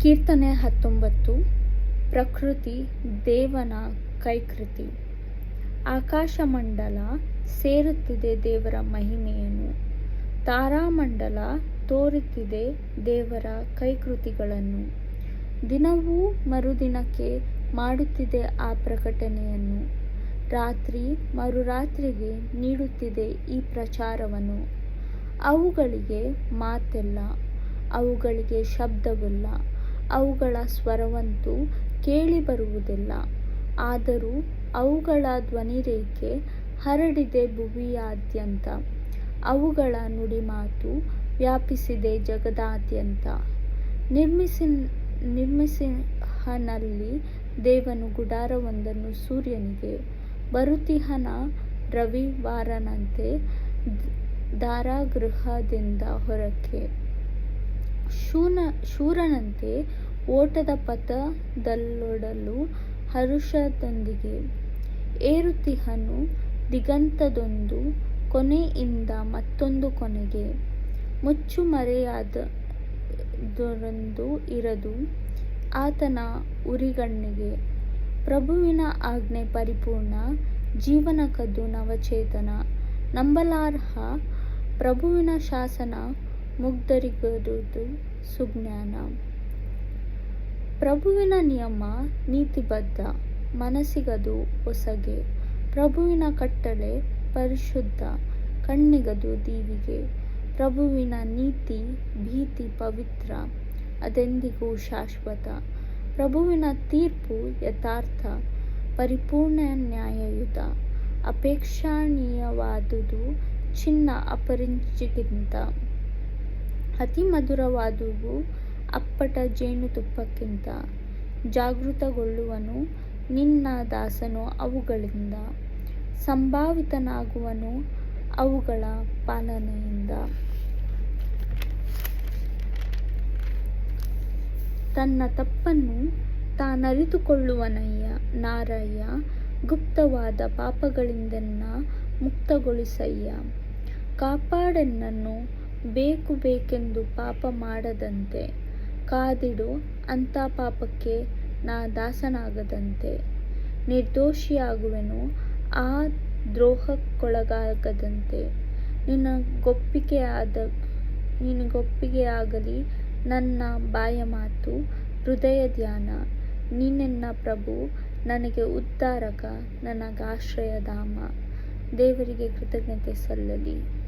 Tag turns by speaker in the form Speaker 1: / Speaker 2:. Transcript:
Speaker 1: ಕೀರ್ತನೆ ಹತ್ತೊಂಬತ್ತು, ಪ್ರಕೃತಿ ದೇವನ ಕೈಕೃತಿ. ಆಕಾಶಮಂಡಲ ಸೇರುತ್ತಿದೆ ದೇವರ ಮಹಿಮೆಯನ್ನು. ತಾರಾಮಂಡಲ ತೋರುತ್ತಿದೆ ದೇವರ ಕೈಕೃತಿಗಳನ್ನು. ದಿನವೂ ಮರುದಿನಕ್ಕೆ ಮಾಡುತ್ತಿದೆ ಆ ಪ್ರಕಟಣೆಯನ್ನು ರಾತ್ರಿ ಮರುರಾತ್ರಿಗೆ ನೀಡುತ್ತಿದೆ ಈ ಪ್ರಚಾರವನ್ನು. ಅವುಗಳಿಗೆ ಮಾತೆಲ್ಲ, ಅವುಗಳಿಗೆ ಶಬ್ದವಿಲ್ಲ. ಅವುಗಳ ಸ್ವರವಂತೂ ಕೇಳಿಬರುವುದಿಲ್ಲ. ಆದರೂ ಅವುಗಳ ಧ್ವನಿರೇಖೆ ಹರಡಿದೆ ಭುವಿಯಾದ್ಯಂತ. ಅವುಗಳ ನುಡಿಮಾತು ವ್ಯಾಪಿಸಿದೆ ಜಗದಾದ್ಯಂತ. ನಿರ್ಮಿಸಿ, ನಿರ್ಮಿಸಿಹನಲ್ಲಿ ದೇವನು ಗುಡಾರವೊಂದನ್ನು ಸೂರ್ಯನಿಗೆ ಬರುತಿಹನ ರವಿವಾರನಂತೆ ದಾರಾಗೃಹದಿಂದ ಹೊರಕ್ಕೆ ಶೂನ, ಶೂರನಂತೆ ಓಟದ ಪಥದಲ್ಲೊಡಲು ಹರುಷದೊಂದಿಗೆ ಏರುತಿಹನು ದಿಗಂತದೊಂದು ಕೊನೆಯಿಂದ ಮತ್ತೊಂದು ಕೊನೆಗೆ ಮುಚ್ಚುಮರೆಯಾದದೊಂದು ಇರದು ಆತನ ಉರಿಗಣ್ಣಿಗೆ. ಪ್ರಭುವಿನ ಆಜ್ಞೆ ಪರಿಪೂರ್ಣ, ಜೀವನಕದ್ದು ನವಚೇತನ ನಂಬಲಾರ್ಹ ಪ್ರಭುವಿನ ಶಾಸನ ಮುಗ್ಧರಿಗಿರುವುದು ಸುಜ್ಞಾನ. ಪ್ರಭುವಿನ ನಿಯಮ ನೀತಿಬದ್ಧ, ಮನಸ್ಸಿಗದು ಹೊಸಗೆ ಪ್ರಭುವಿನ ಕಟ್ಟಳೆ ಪರಿಶುದ್ಧ, ಕಣ್ಣಿಗದು ದೀವಿಗೆ. ಪ್ರಭುವಿನ ನೀತಿ ಭೀತಿ ಪವಿತ್ರ, ಅದೆಂದಿಗೂ ಶಾಶ್ವತ. ಪ್ರಭುವಿನ ತೀರ್ಪು ಯಥಾರ್ಥ, ಪರಿಪೂರ್ಣ ನ್ಯಾಯಯುತ. ಅಪೇಕ್ಷಣೀಯವಾದುದು ಚಿನ್ನ ಅಪರಂಜಿಗಿಂತ ಅತಿ ಮಧುರವಾದುವು ಅಪ್ಪಟ ಜೇನುತುಪ್ಪಕ್ಕಿಂತ ಜಾಗೃತಗೊಳ್ಳುವನು ನಿನ್ನ ದಾಸನು ಅವುಗಳಿಂದ. ಸಂಭಾವಿತನಾಗುವನು ಅವುಗಳ ಪಾಲನೆಯಿಂದ. ತನ್ನ ತಪ್ಪನ್ನು ತಾನರಿತುಕೊಳ್ಳುವನಯ್ಯ ನಾರಯ್ಯ, ಗುಪ್ತವಾದ ಪಾಪಗಳಿಂದನ್ನ ಮುಕ್ತಗೊಳಿಸಯ್ಯ. ಕಾಪಾಡೆನ್ನನ್ನು ಬೇಕು ಬೇಕೆಂದು ಪಾಪ ಮಾಡದಂತೆ. ಕಾದಿಡು ಅಂತ ಪಾಪಕ್ಕೆ ನಾ ದಾಸನಾಗದಂತೆ. ನಿರ್ದೋಷಿಯಾಗುವೆನು, ಆ ದ್ರೋಹಕ್ಕೊಳಗಾಗದಂತೆ. ನಿನ್ನ ಗೊಪ್ಪಿಗೆಯಾದ ನಿನಗೊಪ್ಪಿಗೆಯಾಗಲಿ ನನ್ನ ಬಾಯ ಮಾತು, ಹೃದಯ ಧ್ಯಾನ. ನೀನೆನ್ನ ಪ್ರಭು, ನನಗೆ ಉದ್ಧಾರಕ ನನಗಾಶ್ರಯಧಾಮ. ದೇವರಿಗೆ ಕೃತಜ್ಞತೆ ಸಲ್ಲಲಿ.